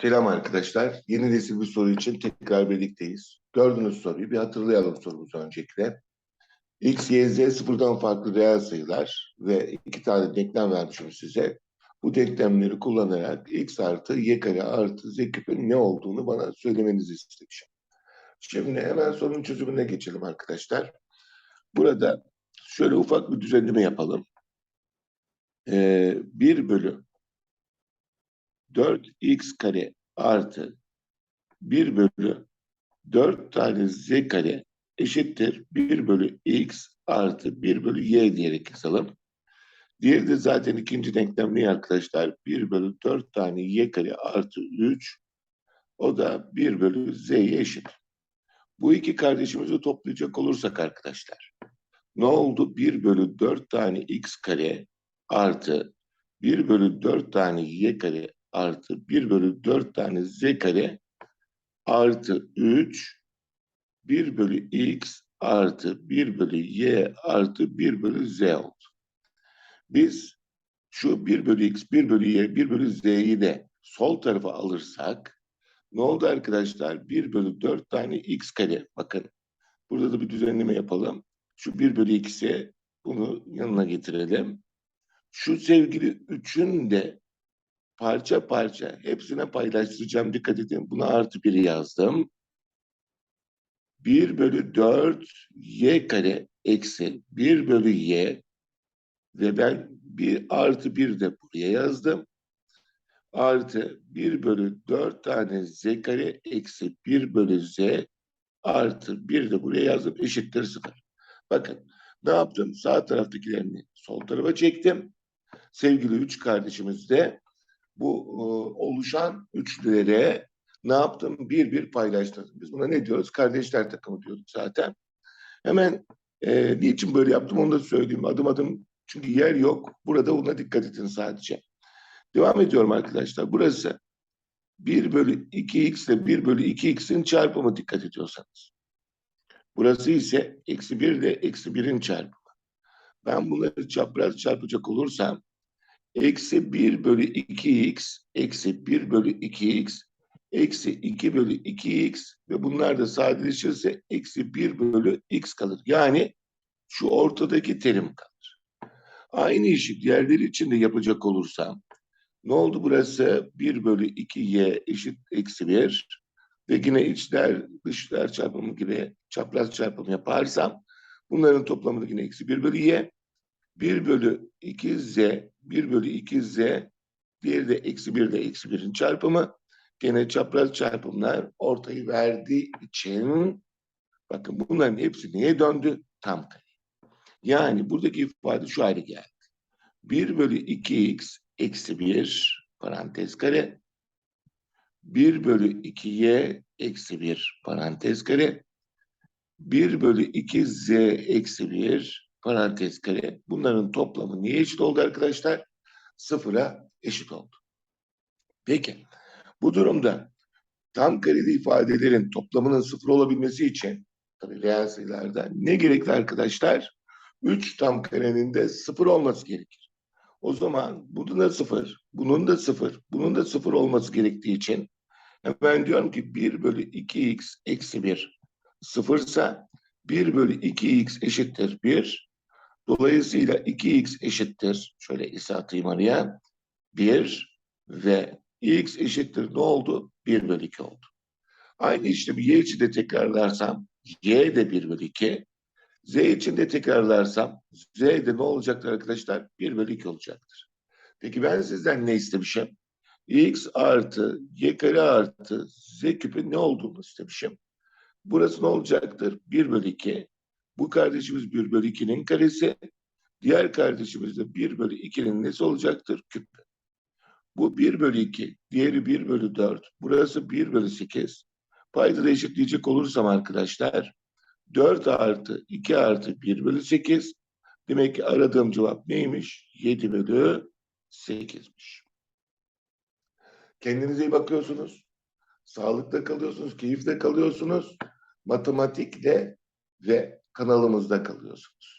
Selam arkadaşlar. Yeni nesil bir soru için tekrar birlikteyiz. Gördüğünüz soruyu bir hatırlayalım sorumuzu öncelikle. X, Y, Z sıfırdan farklı reel sayılar ve iki tane denklem vermişim size. Bu denklemleri kullanarak X artı Y kare artı Z küpün ne olduğunu bana söylemenizi istemişim. Şimdi hemen sorunun çözümüne geçelim arkadaşlar. Burada şöyle ufak bir düzenleme yapalım. Ee, 1 bölü 4x kare artı 1 bölü 4 tane z kare eşittir 1 bölü x artı 1 bölü y diyerek yazalım. Diğeri de zaten ikinci denklem ne arkadaşlar? 1 bölü 4 tane y kare artı 3 o da 1 bölü z'ye eşit. Bu iki kardeşimizi toplayacak olursak arkadaşlar ne oldu? 1 bölü 4 tane x kare artı 1 bölü 4 tane y kare artı 1 bölü 4 tane z kare artı 3 1 bölü x artı 1 bölü y artı 1 bölü z oldu. Biz şu 1 bölü x, 1 bölü y, 1 bölü z'yi de sol tarafa alırsak ne oldu arkadaşlar? 1 bölü 4 tane x kare. Bakın burada da bir düzenleme yapalım. Şu 1 bölü x'e bunu yanına getirelim. Şu sevgili 3'ün de parça parça hepsine paylaştıracağım. Dikkat edin. Buna artı 1'i yazdım. 1 bölü 4 y kare eksi 1 bölü y ve ben bir artı 1 de buraya yazdım. Artı 1 bölü 4 tane z kare eksi 1 bölü z artı 1 de buraya yazdım. Eşittir 0. Bakın ne yaptım? Sağ taraftakilerini sol tarafa çektim. Sevgili üç kardeşimiz de bu e, oluşan üçlülere ne yaptım? Bir bir paylaştırdım. Biz buna ne diyoruz? Kardeşler takımı diyorduk zaten. Hemen e, niçin böyle yaptım onu da söyleyeyim. Adım adım çünkü yer yok. Burada ona dikkat edin sadece. Devam ediyorum arkadaşlar. Burası 1 bölü 2x ile 1 bölü 2x'in çarpımı dikkat ediyorsanız. Burası ise eksi 1 ile eksi 1'in çarpımı. Ben bunları çapraz çarpacak olursam eksi 1 bölü 2x eksi 1 bölü 2x eksi 2 bölü 2x ve bunlar da sadeleşirse eksi 1 bölü x kalır. Yani şu ortadaki terim kalır. Aynı işi diğerleri için de yapacak olursam ne oldu burası? 1 bölü 2y eşit eksi 1 ve yine içler dışlar çarpımı gibi çapraz çarpım yaparsam bunların toplamı yine eksi 1 bölü y 1 bölü 2z, 1 bölü 2z, diğeri de eksi 1 de eksi 1'in çarpımı. Gene çapraz çarpımlar ortayı verdiği için bakın bunların hepsi neye döndü? Tam kare. Yani buradaki ifade şu hale geldi. 1 bölü 2x eksi 1 parantez kare 1 bölü 2y eksi 1 parantez kare 1 bölü 2z eksi 1 parantez kare. Bunların toplamı niye eşit oldu arkadaşlar? Sıfıra eşit oldu. Peki bu durumda tam kareli ifadelerin toplamının sıfır olabilmesi için tabii reel sayılarda ne gerekli arkadaşlar? 3 tam karenin de sıfır olması gerekir. O zaman bunun da sıfır, bunun da sıfır, bunun da sıfır olması gerektiği için ben diyorum ki 1 bölü 2x eksi 1 sıfırsa 1 bölü 2x eşittir 1. Dolayısıyla 2x eşittir, şöyle ise atayım araya, 1 ve x eşittir ne oldu? 1 bölü 2 oldu. Aynı işlemi y için de tekrarlarsam y de 1 bölü 2. Z için de tekrarlarsam z de ne olacaktır arkadaşlar? 1 bölü 2 olacaktır. Peki ben sizden ne istemişim? x artı y kare artı z küpün ne olduğunu istemişim. Burası ne olacaktır? 1 bölü 2. Bu kardeşimiz 1 bölü 2'nin karesi. Diğer kardeşimiz de 1 bölü 2'nin nesi olacaktır? Küp. Bu 1 bölü 2. Diğeri 1 bölü 4. Burası 1 bölü 8. Payda da eşitleyecek olursam arkadaşlar 4 artı 2 artı 1 bölü 8. Demek ki aradığım cevap neymiş? 7 bölü 8'miş. Kendinize iyi bakıyorsunuz. Sağlıkta kalıyorsunuz, keyifle kalıyorsunuz. Matematikle ve kanalımızda kalıyorsunuz.